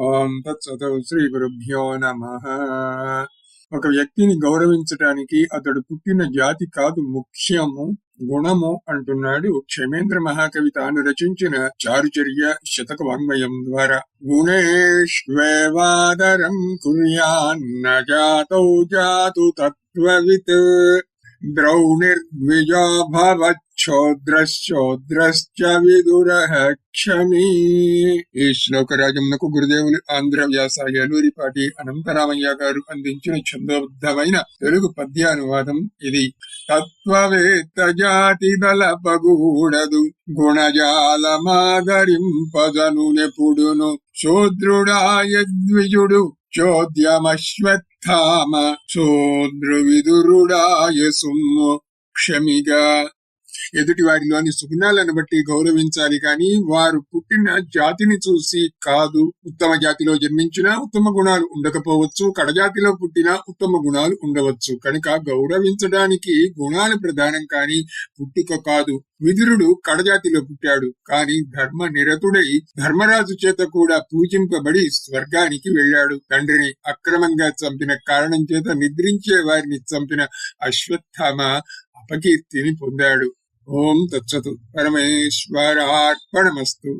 ఓం తత్సతౌ శ్రీ గురుభ్యో నమ. ఒక వ్యక్తిని గౌరవించటానికి అతడు పుట్టిన జాతి కాదు ముఖ్యము గుణము అంటున్నాడు క్షమేంద్ర మహాకవి. తాను రచించిన చారుచర్య శతక వాంగ్మయం ద్వారా. గుణేష్వేవాదరం కుర్యాన్న జాతౌ జాతు తత్వవిత్ ద్రౌణిర్ద్విజో భవచ్చోద్రశ్చోద్రశ్చ విదురః క్షమీ ఈ శ్లోక నకు గురుదేవులు ఆంధ్ర వ్యాస ఏలూరిపాటి అనంతరామయ్య గారు అందించిన ఛందోబద్ధమైన తెలుగు పద్యానువాదం ఇది. తత్వవేత్త జాతి దళపగూడదు గుణజాలమాగరింపదను నెపుడును శూద్రుడాయ శూద్రుడాయద్విజుడు చోద్యమశ్వత్థామ. శూద్రువిదురుడాయ సుమ్ము క్షమిగా. ఎదుటి వారిలోని సుగుణాలను బట్టి గౌరవించాలి. కానీ వారు పుట్టిన జాతిని చూసి కాదు ఉత్తమ జాతిలో జన్మించినా ఉత్తమ గుణాలు ఉండకపోవచ్చు కడజాతిలో పుట్టిన ఉత్తమ గుణాలు ఉండవచ్చు. కనుక గౌరవించడానికి గుణాలు ప్రధానం కానీ పుట్టుక కాదు. విదురుడు కడజాతిలో పుట్టాడు. కానీ ధర్మ నిరతుడై ధర్మరాజు చేత కూడా పూజింపబడి స్వర్గానికి వెళ్ళాడు. తండ్రిని అక్రమంగా చంపిన కారణం చేత నిద్రించే వారిని చంపిన అశ్వత్థామ అపకీర్తిని పొందాడు. ఓం తత్సతు పరమేశ్వరార్పణమస్తు